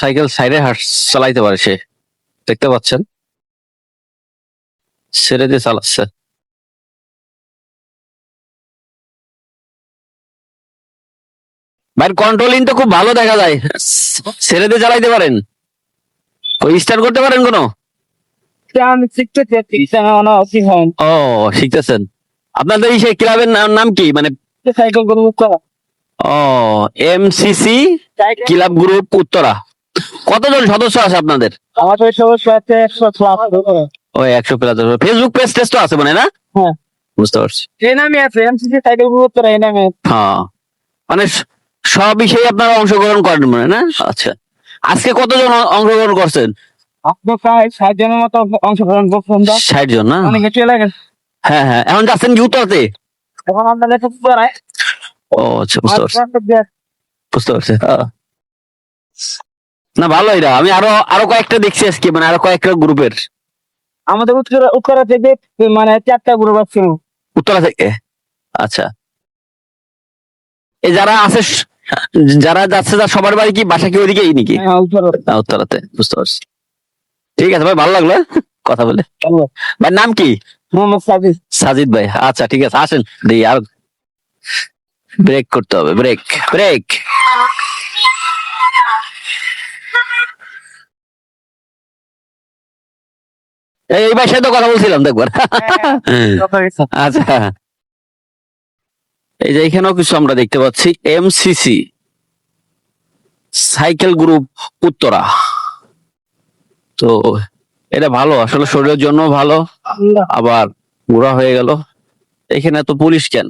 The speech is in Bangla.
সাইকেল সাইডে হাট চালাইতে পারে সে। দেখতে পাচ্ছেন? ছেড়ে দিয়ে চালাচ্ছে। ভাই কন্ট্রোলিং তো খুব ভালো দেখা যায়। ছেড়ে দিয়ে চালাইতে পারেন। ওই স্টার্ট করতে পারেন কোনো? ও শিখতেছেন। আপনাদের এই সেই ক্লাবের নাম কি? মানে সাইকেল ও এমসিসি ক্লাব গ্রুপ উত্তরা কতজন সদস্য আছে আপনাদের? আমাদের সমস্য আছে একশো ওই একশো প্লাস ফেসবুক পেজ টেস্ট তো আছে মানে না? হ্যাঁ। বুঝতে পারছি। এই নামে আছে এমসিসি সাইকেল গ্রুপ তো এই নামে। হ্যাঁ। মানে সব বিষয়ে আপনারা অংশগ্রহণ করেন মানে না? আচ্ছা। আজকে কতজন অংশগ্রহণ করছেন? আপনি প্রায় ষাট জনের মতো অংশগ্রহণ করছেন ষাট জন না? অনেকে চলে গেছে। হ্যাঁ হ্যাঁ। এখন যাচ্ছেন কি উত্তরাতে? এখন লেখক পড়াই ও আচ্ছা বুঝতে পারছি। বুঝতে পারছি হ্যাঁ। না ভালো এটা আমি আরও আরও কয়েকটা দেখছি আজকে মানে আরও কয়েকটা গ্রুপের। আমাদের উত্তর উত্তরা থেকে মানে চারটা গ্রুপ আছে। উত্তরা থেকে আচ্ছা। এই যারা আছে যারা যাচ্ছে তার সবার বাড়ি কি বাসা কি ওইদিকেই নাকি? হ্যাঁ, না, উত্তরাতে বুঝতে পারছি। ঠিক আছে ভাই ভালো লাগল হ্যাঁ, কথা বলে। ভাই নাম কি? মোহাম্মদ সাবির সাজিদ ভাই আচ্ছা ঠিক আছে আসেন দিই আর ব্রেক করতে হবে ব্রেক ব্রেক এই ভাই সাথে কথা বলছিলাম তো একবার আচ্ছা। এই যে এখানেও কিছু আমরা দেখতে পাচ্ছি এমসিসি সাইকেল গ্রুপ উত্তরা। তো এটা ভালো আসলে শরীরের জন্য ভালো আবার ঘোরা হয়ে গেল। এখানে তো পুলিশ কেন